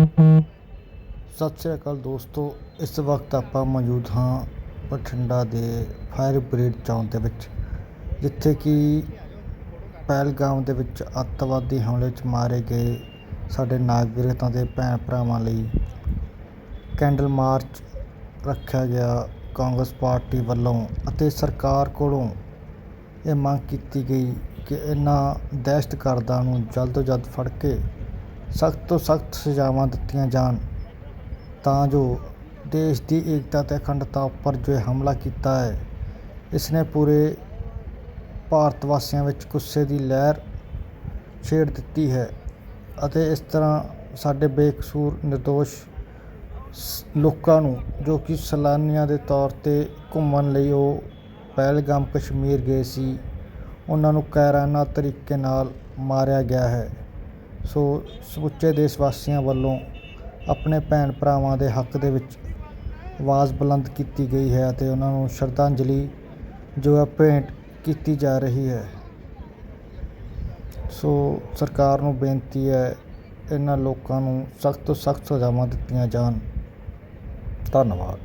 ਸਤਿ ਸ਼੍ਰੀ ਅਕਾਲ ਦੋਸਤੋ, ਇਸ ਵਕਤ ਆਪਾਂ ਮੌਜੂਦ ਹਾਂ ਬਠਿੰਡਾ ਦੇ ਫਾਇਰ ਬ੍ਰਿਗੇਡ ਚੌਂਕ ਦੇ ਵਿੱਚ, ਜਿੱਥੇ ਕਿ ਪਹਿਲਗਾਮ ਦੇ ਵਿੱਚ ਅੱਤਵਾਦੀ ਹਮਲੇ 'ਚ ਮਾਰੇ ਗਏ ਸਾਡੇ ਨਾਗਰਿਕਾਂ ਦੇ ਭੈਣ ਭਰਾਵਾਂ ਲਈ ਕੈਂਡਲ ਮਾਰਚ ਰੱਖਿਆ ਗਿਆ ਕਾਂਗਰਸ ਪਾਰਟੀ ਵੱਲੋਂ ਅਤੇ ਸਰਕਾਰ ਕੋਲੋਂ ਇਹ ਮੰਗ ਕੀਤੀ ਗਈ ਕਿ ਇਹਨਾਂ ਦਹਿਸ਼ਤਗਰਦਾਂ ਨੂੰ ਜਲਦ ਤੋਂ ਜਲਦ ਫੜ ਕੇ ਸਖਤ ਤੋਂ ਸਖਤ ਸਜ਼ਾਵਾਂ ਦਿੱਤੀਆਂ ਜਾਣ, ਤਾਂ ਜੋ ਦੇਸ਼ ਦੀ ਏਕਤਾ ਅਤੇ ਅਖੰਡਤਾ ਉੱਪਰ ਜੋ ਇਹ ਹਮਲਾ ਕੀਤਾ ਹੈ ਇਸ ਨੇ ਪੂਰੇ ਭਾਰਤ ਵਾਸੀਆਂ ਵਿੱਚ ਗੁੱਸੇ ਦੀ ਲਹਿਰ ਛੇੜ ਦਿੱਤੀ ਹੈ ਅਤੇ ਇਸ ਤਰ੍ਹਾਂ ਸਾਡੇ ਬੇਕਸੂਰ ਨਿਰਦੋਸ਼ ਸ- ਲੋਕਾਂ ਨੂੰ, ਜੋ ਕਿ ਸੈਲਾਨੀਆਂ ਦੇ ਤੌਰ ਤੇ ਘੁੰਮਣ ਲਈ ਉਹ ਪਹਿਲਗਾਮ ਕਸ਼ਮੀਰ ਗਏ ਸੀ, ਉਹਨਾਂ ਨੂੰ ਕਾਇਰਾਨਾ ਤਰੀਕੇ ਨਾਲ ਮਾਰਿਆ ਗਿਆ ਹੈ। ਸੋ ਸਮੁੱਚੇ ਦੇਸ਼ ਵਾਸੀਆਂ ਵੱਲੋਂ ਆਪਣੇ ਭੈਣ ਭਰਾਵਾਂ ਦੇ ਹੱਕ ਦੇ ਵਿੱਚ ਆਵਾਜ਼ ਬੁਲੰਦ ਕੀਤੀ ਗਈ ਹੈ ਅਤੇ ਉਹਨਾਂ ਨੂੰ ਸ਼ਰਧਾਂਜਲੀ ਜੋ ਹੈ ਭੇਂਟ ਕੀਤੀ ਜਾ ਰਹੀ ਹੈ। ਸੋ ਸਰਕਾਰ ਨੂੰ ਬੇਨਤੀ ਹੈ, ਇਹਨਾਂ ਲੋਕਾਂ ਨੂੰ ਸਖਤ ਤੋਂ ਸਖਤ ਸਜ਼ਾਵਾਂ ਦਿੱਤੀਆਂ ਜਾਣ। ਧੰਨਵਾਦ।